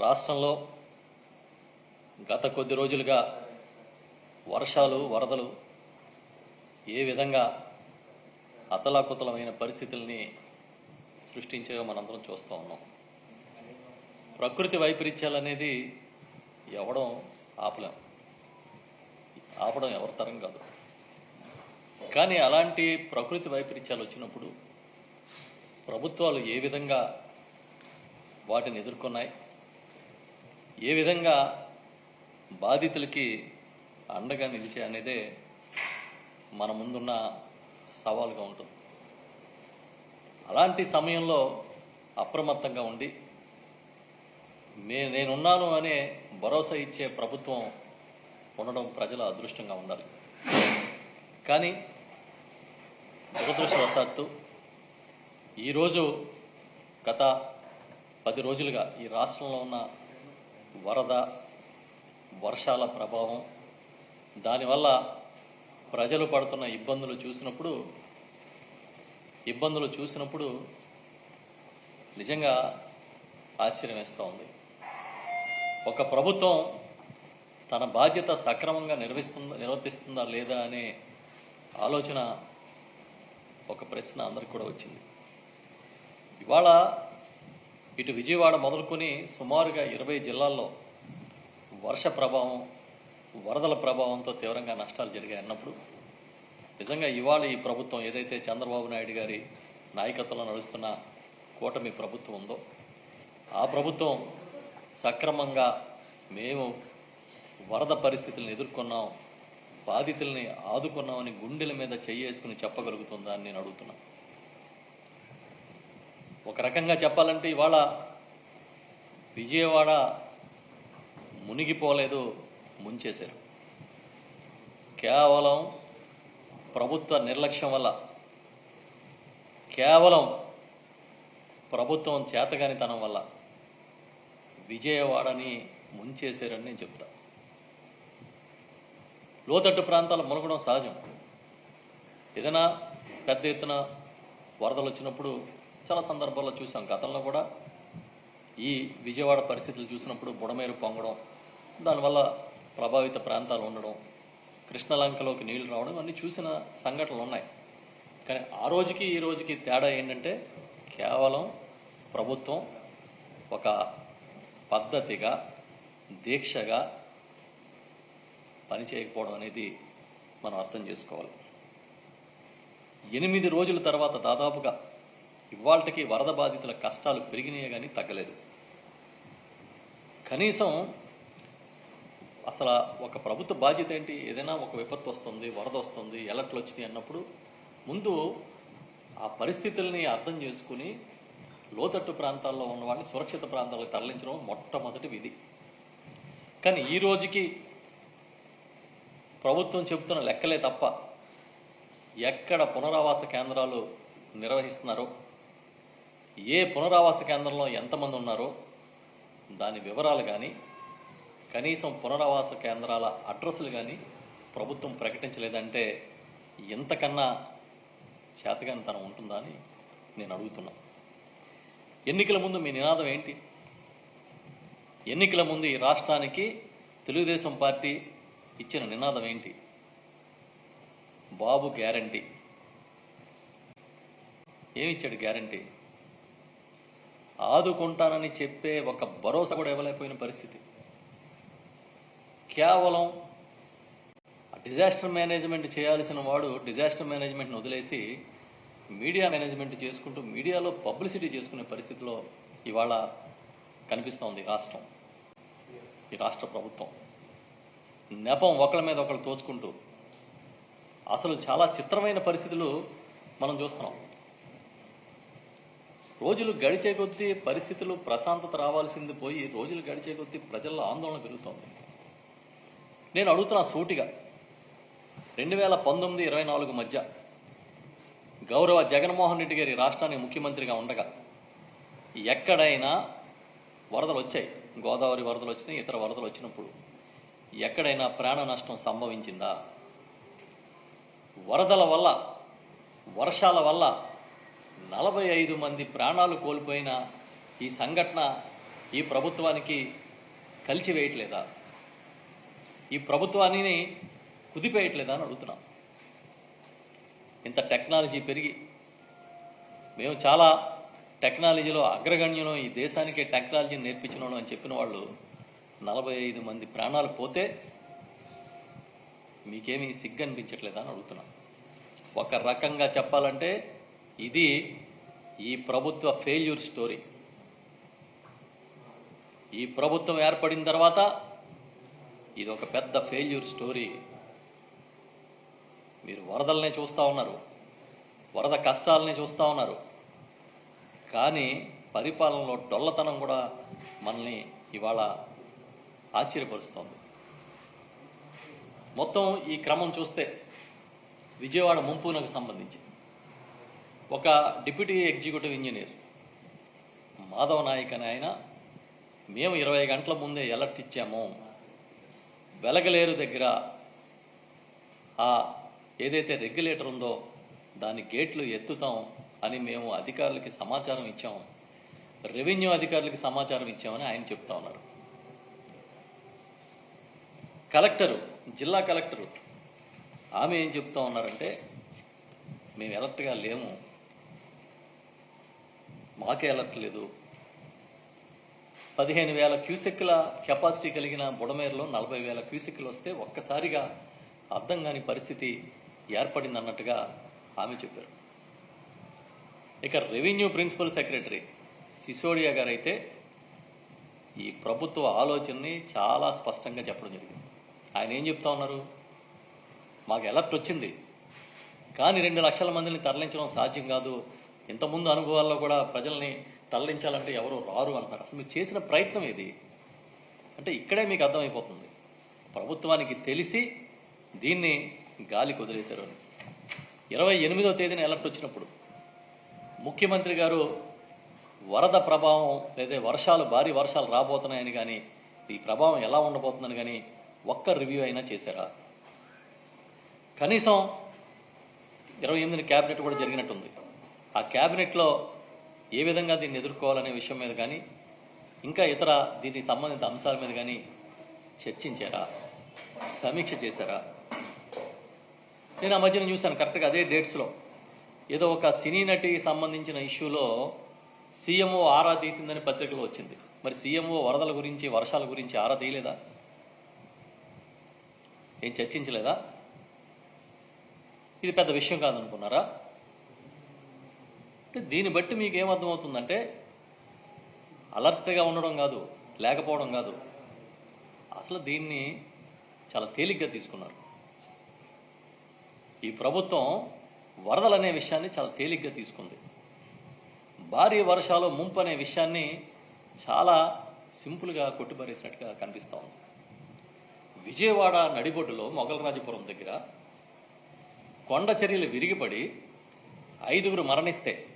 రాష్ట్రంలో గత కొద్ది రోజులుగా వర్షాలు వరదలు ఏ విధంగా అతలాకుతలమైన పరిస్థితుల్ని సృష్టించాయో మనందరం చూస్తూ ఉన్నాం. ప్రకృతి వైపరీత్యాలనేది ఎవడం ఆపలేం. ఆపడం ఎవరి తరం కాదు. కానీ అలాంటి ప్రకృతి వైపరీత్యాలు వచ్చినప్పుడు ప్రభుత్వాలు ఏ విధంగా వాటిని ఎదుర్కొన్నాయి? ఏ విధంగా బాధితులకి అండగా నిలిచే అనేదే మన ముందున్న సవాలుగా ఉంటుంది. అలాంటి సమయంలో అప్రమత్తంగా ఉండి మే నేనున్నాను అనే భరోసా ఇచ్చే ప్రభుత్వం ఉండడం ప్రజల అదృష్టంగా ఉండాలి. కానీ దురదృష్టవశాత్తు ఈరోజు గత పది రోజులుగా ఈ రాష్ట్రంలో ఉన్న వరద వర్షాల ప్రభావం దానివల్ల ప్రజలు పడుతున్న ఇబ్బందులు చూసినప్పుడు ఇబ్బందులు చూసినప్పుడు నిజంగా ఆశ్చర్యం వేస్తూ ఉంది. ఒక ప్రభుత్వం తన బాధ్యత సక్రమంగా నిర్వహిస్తుందా నిర్వర్తిస్తుందా లేదా అనే ఆలోచన ఒక ప్రశ్న అందరికి కూడా వచ్చింది. ఇవాళ ఇటు విజయవాడ మొదలుకొని సుమారుగా ఇరవై జిల్లాల్లో వర్ష ప్రభావం వరదల ప్రభావంతో తీవ్రంగా నష్టాలు జరిగాయి అన్నప్పుడు నిజంగా ఇవాళ ఈ ప్రభుత్వం ఏదైతే చంద్రబాబు నాయుడు గారి నాయకత్వంలో నడుస్తున్న కూటమి ప్రభుత్వం ఉందో ఆ ప్రభుత్వం సక్రమంగా మేము వరద పరిస్థితులను ఎదుర్కొన్నాం బాధితుల్ని ఆదుకున్నామని గుండెల మీద చెయ్యేసుకుని చెప్పగలుగుతుందా అని నేను అడుగుతున్నాను ఒక రకంగా చెప్పాలంటే ఇవాళ విజయవాడ మునిగిపోలేదు ముంచేశారు. కేవలం ప్రభుత్వ నిర్లక్ష్యం వల్ల కేవలం ప్రభుత్వం చేతగానితనం వల్ల విజయవాడని ముంచేశారని నేను చెప్తా. లోతట్టు ప్రాంతాలు మునగడం సహజం. ఏదైనా పెద్ద ఎత్తున వరదలు వచ్చినప్పుడు చాలా సందర్భాల్లో చూసాం గతంలో కూడా ఈ విజయవాడ పరిస్థితులు చూసినప్పుడు బుడమేరు పొంగడం దానివల్ల ప్రభావిత ప్రాంతాలు ఉండడం కృష్ణలంకలోకి నీళ్ళు రావడం అన్నీ చూసిన సంఘటనలు ఉన్నాయి. కానీ ఆ రోజుకి ఈ రోజుకి తేడా ఏంటంటే కేవలం ప్రభుత్వం ఒక పద్ధతిగా దీక్షగా పనిచేయకపోవడం అనేది మనం అర్థం చేసుకోవాలి. ఎనిమిది రోజుల తర్వాత దాదాపుగా ఇవాళకి వరద బాధితుల కష్టాలు పెరిగినాయే కానీ తగ్గలేదు. కనీసం అసలు ఒక ప్రభుత్వ బాధ్యత ఏంటి? ఏదైనా ఒక విపత్తు వస్తుంది వరద వస్తుంది ఎలర్ట్లు వచ్చినాయి అన్నప్పుడు ముందు ఆ పరిస్థితుల్ని అర్థం చేసుకుని లోతట్టు ప్రాంతాల్లో ఉన్న వాళ్ళని సురక్షిత ప్రాంతాలకు తరలించడం మొట్టమొదటి విధి. కానీ ఈ రోజుకి ప్రభుత్వం చెబుతున్న లెక్కలే తప్ప ఎక్కడ పునరావాస కేంద్రాలు నిర్వహిస్తున్నారో ఏ పునరావాస కేంద్రంలో ఎంతమంది ఉన్నారో దాని వివరాలు కానీ కనీసం పునరావాస కేంద్రాల అడ్రస్లు కానీ ప్రభుత్వం ప్రకటించలేదంటే ఎంతకన్నా చేతగానితనం ఉంటుందా అని నేను అడుగుతున్నా. ఎన్నికల ముందు మీ నినాదం ఏంటి? ఎన్నికల ముందు ఈ రాష్ట్రానికి తెలుగుదేశం పార్టీ ఇచ్చిన నినాదం ఏంటి? బాబు గ్యారంటీ. ఏమిచ్చాడు గ్యారంటీ? ఆదుకుంటానని చెప్పే ఒక భరోసా కూడా ఇవ్వలేకపోయిన పరిస్థితి. కేవలం డిజాస్టర్ మేనేజ్మెంట్ చేయాల్సిన వాడు డిజాస్టర్ మేనేజ్మెంట్ని వదిలేసి మీడియా మేనేజ్మెంట్ చేసుకుంటూ మీడియాలో పబ్లిసిటీ చేసుకునే పరిస్థితిలో ఇవాళ కనిపిస్తోంది రాష్ట్రం. ఈ రాష్ట్ర ప్రభుత్వం. నెపం ఒకళ్ళ మీద ఒకళ్ళు తోచుకుంటూ. అసలు చాలా చిత్రమైన పరిస్థితులు మనం చూస్తున్నాం. రోజులు గడిచే కొద్దీ పరిస్థితులు ప్రశాంతత రావాల్సింది పోయి రోజులు గడిచే కొద్దీ ప్రజల్లో ఆందోళన పెరుగుతోంది. నేను అడుగుతున్నా సూటిగా రెండు వేల పంతొమ్మిది ఇరవై నాలుగు మధ్య గౌరవ జగన్మోహన్ రెడ్డి గారి రాష్ట్రానికి ముఖ్యమంత్రిగా ఉండగా ఎక్కడైనా వరదలు వచ్చాయి. గోదావరి వరదలు వచ్చినాయి ఇతర వరదలు వచ్చినప్పుడు ఎక్కడైనా ప్రాణ నష్టం సంభవించిందా? వరదల వల్ల వర్షాల వల్ల నలభై ఐదు మంది ప్రాణాలు కోల్పోయిన ఈ సంఘటన ఈ ప్రభుత్వానికి కలిచివేయట్లేదా? ఈ ప్రభుత్వాన్ని కుదిపేయట్లేదా అని అడుగుతున్నాం. ఇంత టెక్నాలజీ పెరిగి మేము చాలా టెక్నాలజీలో అగ్రగణ్యులం ఈ దేశానికి టెక్నాలజీని నేర్పించినాను అని చెప్పిన వాళ్ళు నలభై ఐదు మంది ప్రాణాలు పోతే మీకేమీ సిగ్గు అనిపించట్లేదా అని అడుగుతున్నాం. ఒక రకంగా చెప్పాలంటే ఇది ఈ ప్రభుత్వ ఫెయిల్యూర్ స్టోరీ ఈ ప్రభుత్వం ఏర్పడిన తర్వాత ఇది ఒక పెద్ద ఫెయిల్యూర్ స్టోరీ మీరు వరదలనే చూస్తూ ఉన్నారు. వరద కష్టాలనే చూస్తూ ఉన్నారు. కానీ పరిపాలనలో డొల్లతనం కూడా మనల్ని ఇవాళ ఆశ్చర్యపరుస్తోంది. మొత్తం ఈ క్రమం చూస్తే విజయవాడ ముంపునకు సంబంధించి. ఒక deputy executive engineer. Madhava Nayak అని ఆయన మేము ఇరవై గంటల ముందే ఎలర్ట్ ఇచ్చాము. వెలగలేరు దగ్గర ఆ ఏదైతే రెగ్యులేటర్ ఉందో దాని గేట్లు ఎత్తుతాం అని మేము అధికారులకి సమాచారం ఇచ్చాము. రెవెన్యూ అధికారులకి సమాచారం ఇచ్చామని ఆయన చెప్తా ఉన్నారు. కలెక్టరు జిల్లా కలెక్టరు ఆమె ఏం చెప్తా ఉన్నారంటే మేము ఎలర్ట్గా లేము. మాకే అలర్ట్ లేదు. పదిహేను వేల క్యూసెక్ల కెపాసిటీ కలిగిన బుడమేరులో నలభై వేల క్యూసెక్లు వస్తే ఒక్కసారిగా అర్థం కాని పరిస్థితి ఏర్పడింది అన్నట్టుగా ఆమె చెప్పారు. ఇక రెవెన్యూ ప్రిన్సిపల్ సెక్రటరీ సిసోడియా గారు అయితే ఈ ప్రభుత్వ ఆలోచనని చాలా స్పష్టంగా చెప్పడం జరిగింది. ఆయన ఏం చెప్తా ఉన్నారు? మాకు ఎలర్ట్ వచ్చింది. కానీ రెండు లక్షల మందిని తరలించడం సాధ్యం కాదు. ఇంతకుముందు అనుభవాల్లో కూడా ప్రజల్ని తరలించాలంటే ఎవరు రారు అంటారు అసలు మీరు చేసిన ప్రయత్నం ఇది అంటే ఇక్కడే మీకు అర్థమైపోతుంది. ప్రభుత్వానికి తెలిసి దీన్ని గాలి కుదిలేశారు అని. ఇరవై ఎనిమిదో తేదీన ఎలర్ట్ వచ్చినప్పుడు ముఖ్యమంత్రి గారు వరద ప్రభావం లేదా వర్షాలు భారీ వర్షాలు రాబోతున్నాయని కానీ ఈ ప్రభావం ఎలా ఉండబోతుందని కానీ ఒక్క రివ్యూ అయినా చేశారా? కనీసం ఇరవై ఎనిమిది క్యాబినెట్ కూడా జరిగినట్టుంది. ఆ క్యాబినెట్లో ఏ విధంగా దీన్ని ఎదుర్కోవాలనే విషయం మీద కానీ ఇంకా ఇతర దీనికి సంబంధిత అంశాల మీద కానీ చర్చించారా? సమీక్ష చేశారా? నేను ఆ మధ్యన చూశాను కరెక్ట్గా అదే డేట్స్లో. ఏదో ఒక సినీ నటికి సంబంధించిన ఇష్యూలో సీఎంఓ ఆరా తీసిందని పత్రికలో వచ్చింది. మరి సీఎంఓ వరదల గురించి వర్షాల గురించి ఆరా తీయలేదా? ఏం చర్చించలేదా? ఇది పెద్ద విషయం కాదనుకున్నారా? అంటే దీన్ని బట్టి మీకు ఏమర్థమవుతుందంటే అలర్ట్గా ఉండడం కాదు లేకపోవడం కాదు. అసలు దీన్ని చాలా తేలిగ్గా తీసుకున్నారు. ఈ ప్రభుత్వం వరదలు అనే విషయాన్ని చాలా తేలిగ్గా తీసుకుంది. భారీ వర్షాలు ముంపు అనే విషయాన్ని చాలా సింపుల్గా కొట్టిపారేసినట్టుగా కనిపిస్తూ ఉంది. విజయవాడ నడిబొడ్డులో మొగలరాజపురం దగ్గర కొండ చర్యలు విరిగిపడి ఐదుగురు మరణిస్తే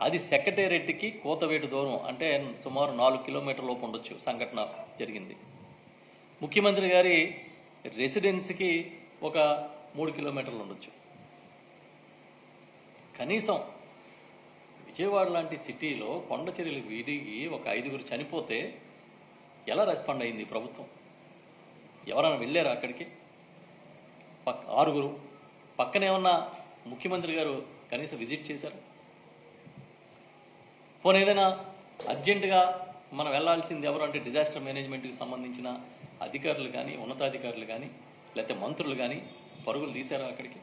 అది సెక్రటేరియట్కి కోతవేటు దూరం అంటే సుమారు నాలుగు కిలోమీటర్ల లోపు ఉండొచ్చు సంఘటన జరిగింది. ముఖ్యమంత్రి గారి రెసిడెన్సీకి ఒక మూడు కిలోమీటర్లు ఉండొచ్చు. కనీసం విజయవాడ లాంటి సిటీలో కొండ చర్యలు విరిగి ఒక ఐదుగురు చనిపోతే ఎలా రెస్పాండ్ అయింది ప్రభుత్వం? ఎవరైనా వెళ్ళారా అక్కడికి? పక్ ఆరుగురు? పక్కనే ఉన్న ముఖ్యమంత్రి గారు కనీసం విజిట్ చేశారు? పోనీ ఏదైనా అర్జెంటుగా మనం వెళ్ళాల్సింది ఎవరు అంటే డిజాస్టర్ మేనేజ్మెంట్కి సంబంధించిన అధికారులు కానీ ఉన్నతాధికారులు కానీ లేకపోతే మంత్రులు కానీ పరుగులు తీశారా అక్కడికి?